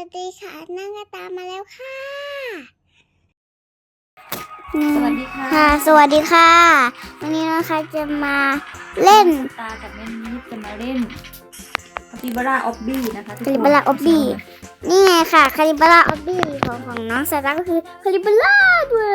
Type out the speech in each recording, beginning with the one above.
วัสดีค่ะนั่งกระตามมาแล้วค่ะสวัสดีค่ะค่ะ สวัสดีค่ะ วันนี้นะคะจะมาเล่น ตากับแม่นิดจะมาเล่นคาปิบาร่าออบบี้นะคะทุกคน Capybara Obby นี่ไงค่ะคาริบาร่าออบบี้ของของน้องสตาร์ก็คือคาริบาร่าด้วย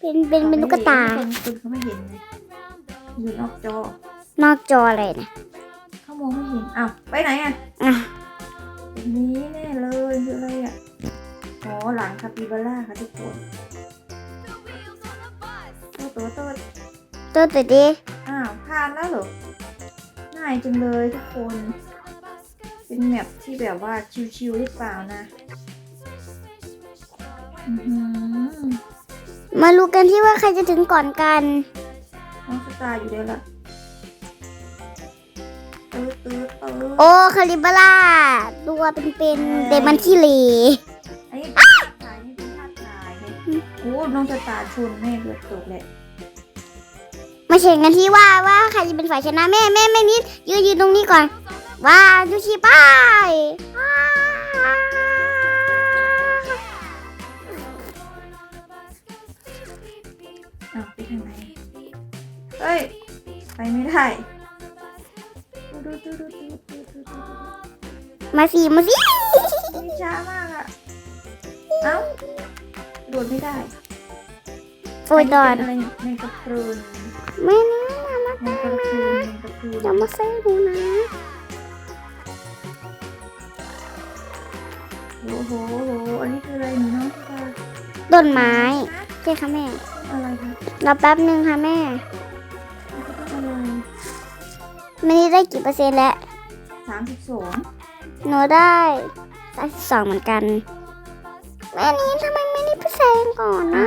เป็นเป็นเป็นตุ๊กตาคนคนเขาไม่เห็นไงอยู่นอกจอ นอกจออะไรนะเขามองไม่เห็นอ้าวไปไหนอะอะตรงนี้แน่เอ๋อหลังคาปิบาร่าค่ะทุกคนตัวตัวตัวตัวตัวดีอ้าวผ่านแล้วเหรอง่ายจังเลยทุกคน เป็นแมปที่แบบว่าชิวๆหรือเปล่านะอือหือมารู้กันที่ว่าใครจะถึงก่อนกันน้องสตาร์อยู่เดี๋ยวละตื้อตื้อตื้อโอ้คาริบาร่าตัวเป็นเป็นๆแต่มันขี้เหร่ น้องสตาร์ชนแม่เกือบตกเลยมาแข่งกันที่ว่าว่าใครจะเป็นฝ่ายชนะแม่แม่แม่นิดยืนยืนตรงนี้ก่อน ว่ายูชิไป้ายอ้าวไปทางไหนเฮ้ย ไปไม่ได้ดูดูดูดูดูดูดูมาสิมาสินี่ช้ามากอะ เอ้าโดดไม่ได้ โอ้ยดอนเป็อะไรในกระพรุนไม่นะมาในกระพรุนในกระพรุนอย่ามาเซ่หนูนะโอ้โหโอ้โหอันนี้คืออะไรหนูน้องสตาร์ต้นไม้ใช่ค่ะแม่อะไรคะรอแป๊บหนึ่งค่ะแม่อะไรแม่นี่ได้กี่เปอร์เซ็นต์แล้วสามสิบสองหนูได้สามสิบสองเหมือนกันแม่นี้ทำไมไม่ได้ไปแซงก่อนนะ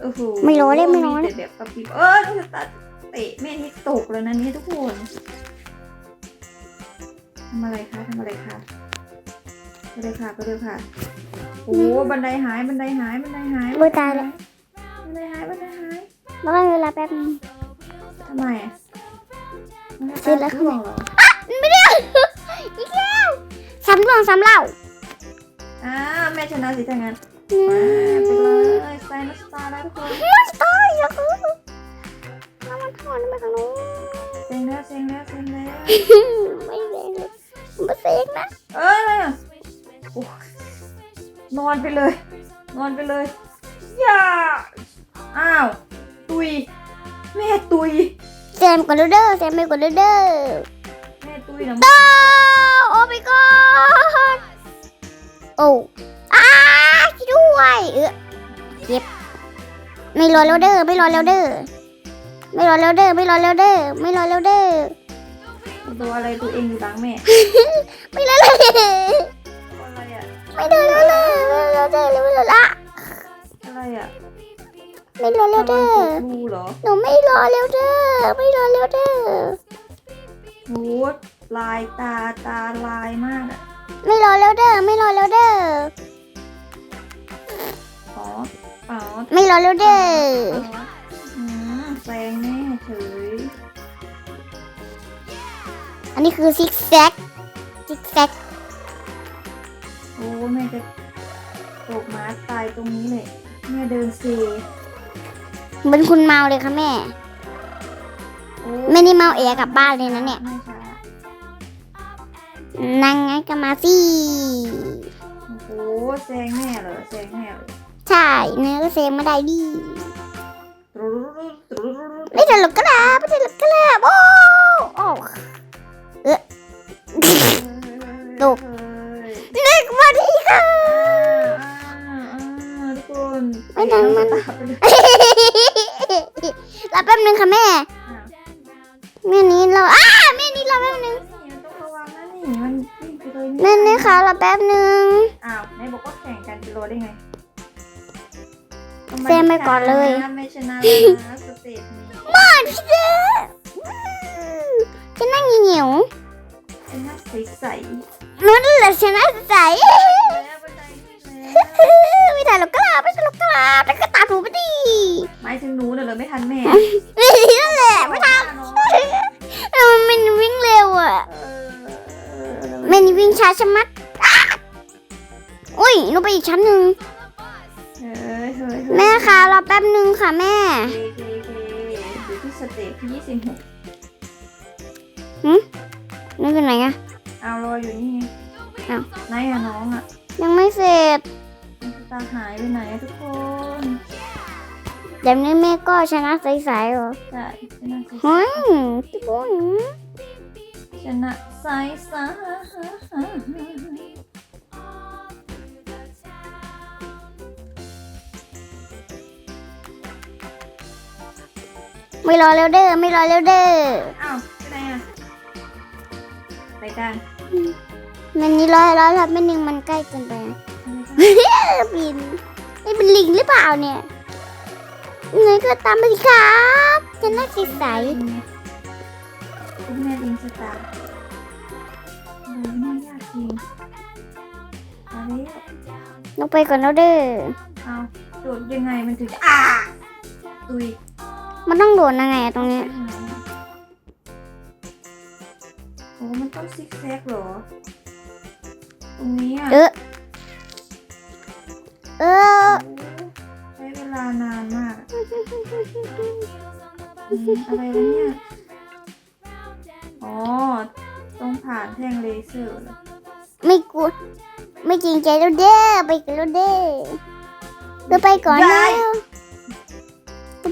โอ้โหไม่รู้เลยไม่รู้เลยแต่แบบกระพริบเออน้องสตาร์เตะแม่นี่ตกแล้วนะเนี่ยทุกคนทำอะไรคะทำอะไรคะไปเลยค่ะไปเลยค่ะโอ้โหบันไดหายบันไดหายบันไดหายโอ้ยตายแล้ว บันไดหายบันไดหายแล้วก็เวลาแป๊บนึง ทำไมอะซื้อแล้วข้างในเหรอไม่ได้อีกแล้วซ้ำรองซ้ำเล่าอ่าแม่ชนะสิถ้างั้นอื มาไปเลยไตล์นัสตาร์แล้วทุกคนไม่ตายอะคือน้ำมันถอนไปทางนู้นเซ็งแล้วเซ็งแล้วเซ็งแล้วไม่เซ็งไม่เซ็งนะเอ้ยอะไรอะนอนไปเลย นอนไปเลยอย่าอ้าวตุยแม่ตุยแซมกดเด้อแซมไม่กดเด้อแม่ตุยนะโอ้ my god โอ้อ้าช่วยด้วย เออเจ็บ ไม่รอแล้วเด้อไม่รอแล้วเด้อไม่รอแล้วเด้อไม่รอแล้วเด้อไม่รอแล้วเด้อตัวอะไรตัวเองอยู่หลังแม่ ไม่รอแล้วเด้อตัวอะไรอะไม่รอแล้วเด้อไม่รอแล้วเด้อไม่รอละอะไรอะไม่รอแล้วเด้อตะวันตกรูเหรอหนูไม่รอแล้วเด้อไม่รอแล้วเด้อโหลายตาตาลายมากอะไม่รอแล้วเด้อไม่รอแล้วเด้อ อ๋ออ๋อไม่รอแล้วเด้ออืมแซงแน่เฉยอันนี้คือซิกแซกซิกแซกโอ้แม่จะตกม้าตายตรงนี้เลยแม่เดินเซเหมือนคุณเมาเลยค่ะแม่โอ้ไม่ได้เมาเอะกลับบ้านเลยนะเนี่ยไม่ช้านั่งไงก็มาสิโอ้โหแซงแน่เหรอแซงแน่เลย ใช่เนื้อก็เซงไม่ได้ดิตรุดตรุดตรุดไม่ตลกก็แล้วไม่ตลกก็แล้วโอ้โอ้เออตกนึกว่าดีค่ะทุกคนไม่ดังมันตาไปเลยรอแป๊บนึงค่ะแม่อะแม่นี้เราอ้าแม่นี้รอแป๊บนึงนี่ต้องระวังนะนี่มันวิ่งไปเลยแม่นี้ค่ะรอแป๊บนึงอ้าวไหนบอกว่าแข่งกันจะรอได้ไง แซงไปก่อนเลย ไม่ชนะเลยนะสเตจนี้มาพี่เจ้ฉันนั่งเหนียวชนะใสๆนู้นแหละฉันน่าใสๆแล้วบันไดนี่แล้วไม่ได้หรอกก็ลาไม่ได้หรอกก็ลาแต่ก็ตามหนูไปดิหมายถึงหนูน่ะเหรอไม่ทันแม่นั่นแหละไม่ทำเออมันวิ่งเร็วอะเออไม่วิ่งช้าชะมัดอ้าอุ้ยหนูไปอีกชั้นหนึ่ง แม่คะรอแป๊บหนึ่งค่ะแม่ เคเคเคอยู่ที่สเตจที่ยี่สิบหกนี่คือไหนอะเอารออยู่นี่ไงอ้าวไหนอะน้องอะยังไม่เสร็จตาหายไปไหนอะทุกคนเดี๋ยวนี้แม่ก็ชนะใสๆเหรอใช่ชนะสิเฮ้ยทุกคนชนะสายสา ไม่รอแล้วเด้อไม่รอแล้วเด้ออ้าวไปไหนอะไปกันมันนี่ร้อยร้อยร้อยไม่หนึ่งมันใกล้เกินไปอะบินนี่เป็นลิงหรือเปล่าเนี่ยไงก็ตามไปสิครับจะน่าใสคุณแม่ลิงสตาร์โอ้ยน่ายากจริงเอาแล้วๆลงไปก่อนแล้วเด้อเอาโดดยังไงมันถึงจะอ่าตุย มันต้องโดดยังไงอะตรงเนี้ยโอ้มันต้องซิกแซกเหรอ ตรงนี้อะเออ เออใช้เวลานานมากอืมอะไรวะเนี่ย อ๋อ ต้องผ่านแท่งเลเซอร์เหรอไม่กลัวไม่จริงใจแล้วเด้อไปกันแล้วเด้อเธอไปก่อนแล้วเธอ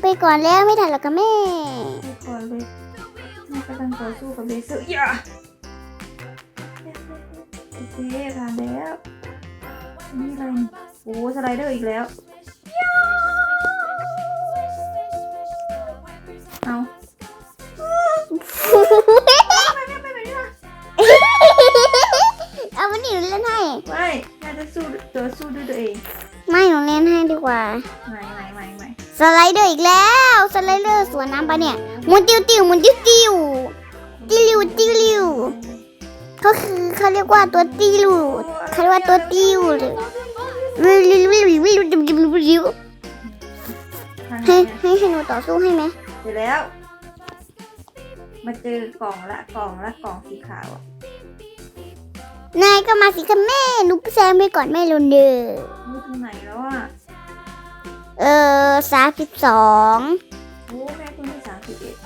ไปก่อนแล้วไม่ทันหรอกค่ะแม่ ไปก่อนเลยแม่กำลังต่อสู้กับเลเซอร์อย่าโอเคผ่านแล้วนี่อะไรโอ้สไลเดอร์อีกแล้ว สไลเดอร์อีกแล้ว สไลเดอร์สวนน้ำปะเนี่ยหมุนติ้วติ้วหมุนติ้วติ้วติ้วลิวติ้วลิวเขาคือเขาเรียกว่าตัวติ้วเขาเรียกว่าตัวติ้วเลยวิววิววิววิววิววิววิวทางไหนให้อะให้ให้หนูต่อสู้ให้ไหมเสร็จแล้ว มาเจอกล่องละกล่องละกล่องสีขาวอะนายก็มาสิคะแม่หนูแซงไปก่อนแม่ลุนเดอรู้ตรงไหนแล้วอะ เออสามสิบสองโอ้แม่คุณที่สามสิบเอ็ด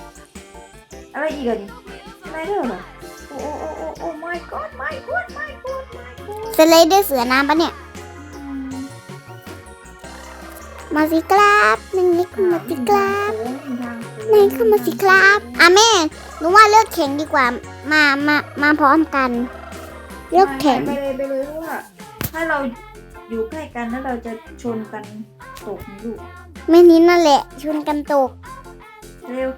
อะไรอีกอะนี่อะไรเด้อเหรอโอ้โอ้โอ้โอ้โอ้ my god my god my god my god สไลเดอร์เสือน้ำปะเนี่ยอืมมาสิครับนั่นนี่ก็มาสิครับโอ้ยทางโค้งนายเข้ามาสิครับอะแม่หนูว่าเลิกแข่งดีกว่า มามามาพร้อมกัน เลิกแข่งไปเลยไปเลยเพราะว่าถ้าเรา อยู่ใกล้กันแล้วเราจะชนกันตกนี่ลูกแม่นี้นั่นแหละ ชนกันตกเร็ว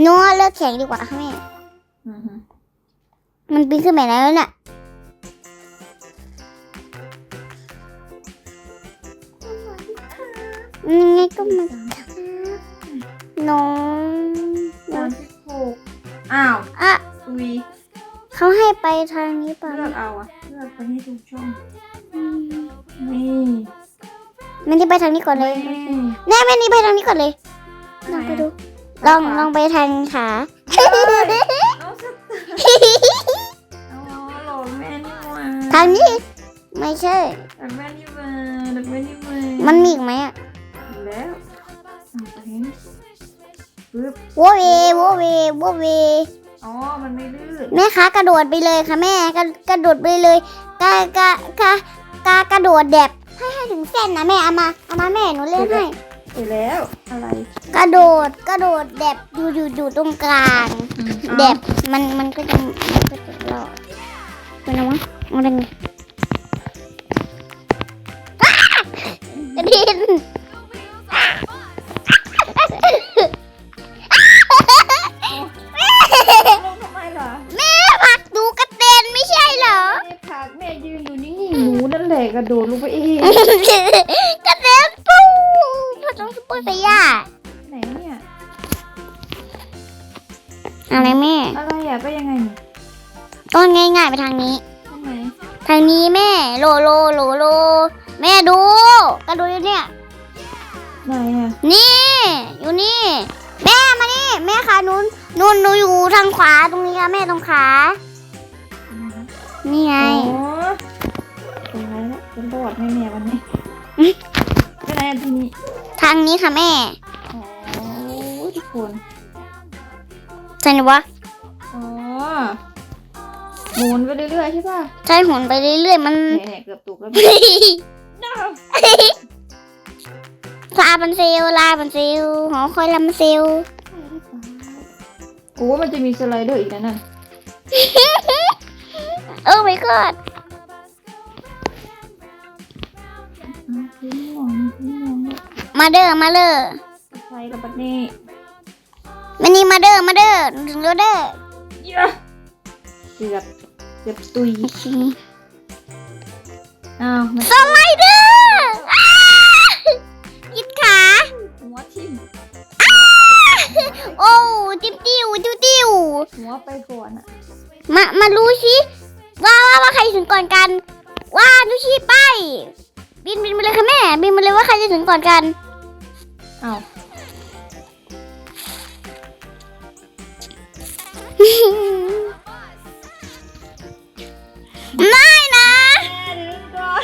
หนูว่าเลิกแข่งดีกว่าค่ะแม่อือฮึมันปีนขึ้นไปแล้วน่ะยังไงก็มาน้องสามสิบหกอ้าวอะตุยเขาให้ไปทางนี้เปล่าเลือกเอาอะเลือกไปให้ถูกช่อง อืมนี่มันจะไปทางนี้ก่อนเลยนี่แน่แม่นี่ไปทางนี้ก่อนเลย ลองไปดู ลองลองไปทางขาเอาสตาร์เอาหลอกแม่นี่มาทางนี้ ไม่ใช่หลอกแม่นี่มาหลอกแม่นี่มามันมีอีกไหมอะอยู่แล้วเอาไปเห็นปึ๊บโวเวโวเวโวเวอ๋อ มันไม่ลื่นแม่คะกระโดดไปเลยค่ะแม่กระกระโดดไปเลยกะกะกะ กะกระโดดแดบให้ให้ถึงเส้นนะแม่เอามาเอามาแม่หนูเล่นให้เสร็จแล้วอะไรกระโดดกระโดดแดบอยู่อยู่อยู่ตรงกลางแดบมันมันก็จะมันก็จะรอดเป็นไงวะเอาได้ไงอ้ากระดิ่ง แหละกระโดดลงไปเองกระเด็นปูพอต้องซุปเปอร์ไซย่าไหนเนี่ย อะไรแม่ อะไรอะไปยังไงนี่ต้นง่ายๆไปทางนี้ ทำไมทางนี้แม่ โลโลโลโล แม่ดู กระโดดอยู่เนี่ย ไหนอะนี่ อยู่นี่ แม่มานี่ แม่ขาหนูหนูหนูอยู่ทางขวาตรงนี้ค่ะแม่ตรงขาอืมางนี้ค่ะแม่อ๋อทุกคนใช่ไหมวะอ๋อหมุนไปเรื่อยๆใช่ป่ะใช่หมุนไปเรื่อยๆมันเนี่ยๆเกือบถูกแล้วเนี่ยน้าวลาบันเซลลาบันเซลหอคอยลาบันเซลโอ้มันจะมีสไลเดอร์อีกนะนั่นโอ้ my god อ้าวทิ้งหมองทิ้งห มองมาเด้อมาเด้อใส่กับบัดนี้มานี่มาเด้อมาเด้อถึงแล้วเด้อเยอะเกือบเกือบตุยอ้าวมันสไลเดอร์อ้ายิดขาหัวทิ่มโอ้ติ้วติ้วติ้วติ้วหัวไปก่อนอะมามารู้สิว่าว่าว่าใครถึงก่อนกัน ว่าดูชีไป บินบินไปเลยค่ะแม่ บินไปเลยว่าใครจะถึงก่อนกัน อ้าไม่นะแม่ดึงก่อน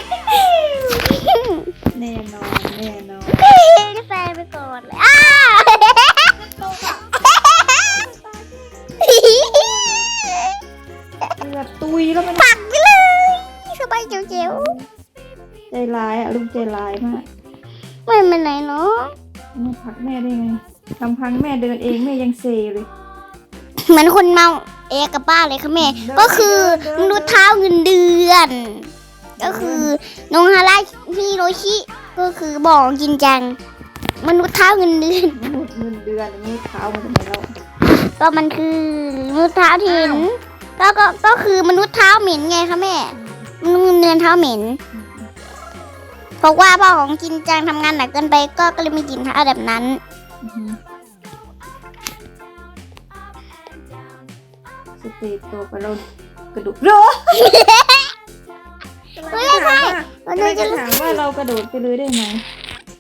แน่นอนแน่นอนแฟนไปก่อนเลยอ้าเกือบตุยแล้วมันปักไปเลยสบายเจ๋วใจร้ายอะลูกใจร้ายมากไม่เป็นไรเนาะ มาผลักแม่ได้ไงลำพังแม่เดินเองแม่ยังเซเลยเหมือนคนเมาเอะกับป้าเลยค่ะแม่เดินก็คือเดินมนุษย์เท้าเงินเดือน ก็คือน้องฮาราฮิโรชิ ก็คือบอกจริงจัง มนุษย์เท้าเงินเดือน มนุษย์เงินเดือนอย่างนี้เท้ามันจะไหนแล้วก็มันคือมนุษย์เท้าถินก็ก็ก็คือมนุษย์เท้าเหม็นไงคะแม่มนุษย์เงินเดือนเท้าเหม็น เพราะว่าพ่อของจินจังทำงานหนักเกินไปก็ก็เลยไม่กินเท้าแบบนั้น อือหือสเตจตัวไปแล้วกระดูกโรไม่ใช่เราจะถามว่าเรากระโดดไปเลยได้ไหม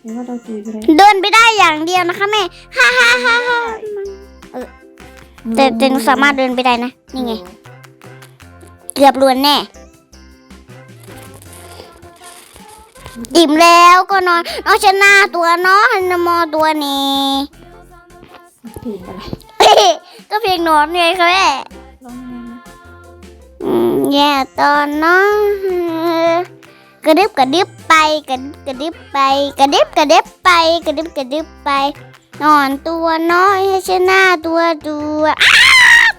หรือว่าเราตีไปเลยเดินไปได้อย่างเดียวนะคะแม่ฮ่าฮ่าฮ่าฮ่าแต่แต่หนูสามารถเดินไปได้นะนี่ไง เกือบลวนแน่ อิ่มแล้วก็นอนน้องชนะตัวน้องนโมตัวนี้เพลงอะไรก็เพียงนอนไงคะแม่ร้องยังไงนะอืมแย่ตอนน้องกระดึบกระดึบไปกระดึบกระดึบไปกระดึบกระดึบไปกระดึบกระดึบไป นอนตัวน้อยให้ชนะตัวตัวอ้า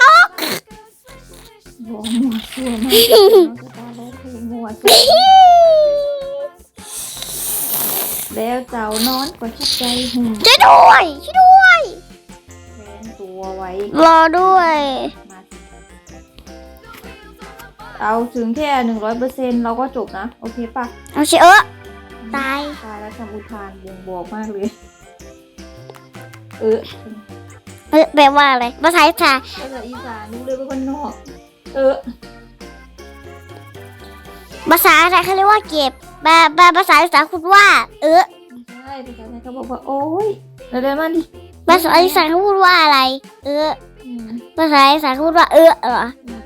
ตกร้องมั่วซั่วมากน้องจะตาร้องเพลงมั่วซั่ว แล้วเจ้านอนก็ชักใจหุ่มช่วยด้วยช่วยด้วยแทนตัวไว้ รอด้วย มาเอาถึงแค่หนึ่งร้อยเปอร์เซ็นเราก็จบนะ โอเคปะเอาเชเออ ตาย ตายแล้วคำอุทานบ่งบอกมากเลย เออเออแปลว่าอะไรภาษาอีสานภาษาอีสานรู้เลยว่าคนนอก เออ ภาษาอะไรเขาเรียกว่าเก็บ แปลแปลภาษาอีสานคุณว่า เออใช่ภาษาไทยเขาบอกว่าโอ้ยแล้วเดี๋ยวมันดิภาษาอีสานเขาพูดว่าอะไร เอออืมภาษาอีสานเขาพูดว่าเออเหรออืม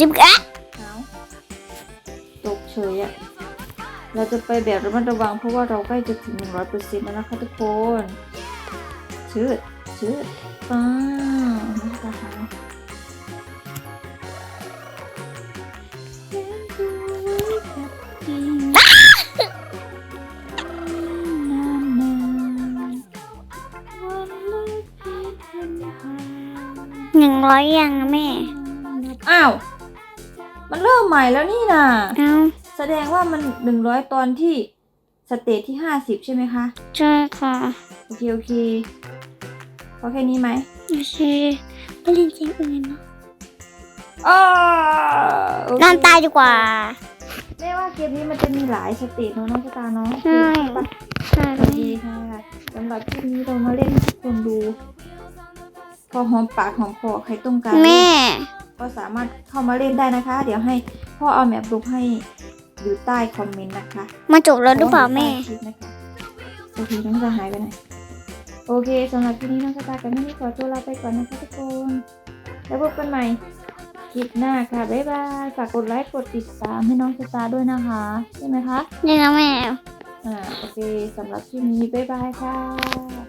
ดิบอะเอาตกเฉยอะเราจะไปแบบระมัดระวังเพราะว่าเราใกล้จะถึงหนึ่งร้อยเปอร์เซ็นต์แล้วนะคะทุกคนชืดชืดป้าวนะคะ ร้อยยังอะแม่ อ้าว มันเริ่มใหม่แล้วนี่นะเอาแสดงว่ามันหนึ่งร้อยตอนที่สเตจที่ห้าสิบใช่ไหมคะ ใช่ค่ะ โอเค โอเคพอแค่นี้ไหมโอเคไปเล่นเกมอื่นเนาะอ้าโอเคนอนตายดีกว่าแม่ว่าเกมนี้มันจะมีหลายสเตจเนอะน้องสตาร์เนาะใช่ปะใช่โอเคค่ะสำหรับคลิปนี้เรามาเล่นให้ทุกคนดูพ อหอมปากหอมคอใครต้องการแม่ ก็สามารถเข้ามาเล่นได้นะคะ เดี๋ยวให้พ่อเอาแมปรูปให้อยู่ใต้คอมเมนต์นะคะมาจบแล้วหรือเปล่าแม่ คลิปนะคะโอเคน้องจะหายไปไหนโอเคสำหรับที่นี้น้องสตาร์กับแม่นี่ขอตัวลาไปก่อนนะคะทุกคนแล้วพบกันใหม่คลิคลิปหน้าค่ะบ๊ายบายฝากกดไลค์กดติดตามให้น้องสตาร์ด้วยนะคะใช่ไหมคะนี่นะแม่ อ่าโอเคสำหรับที่นี้บ๊ายบายค่ะ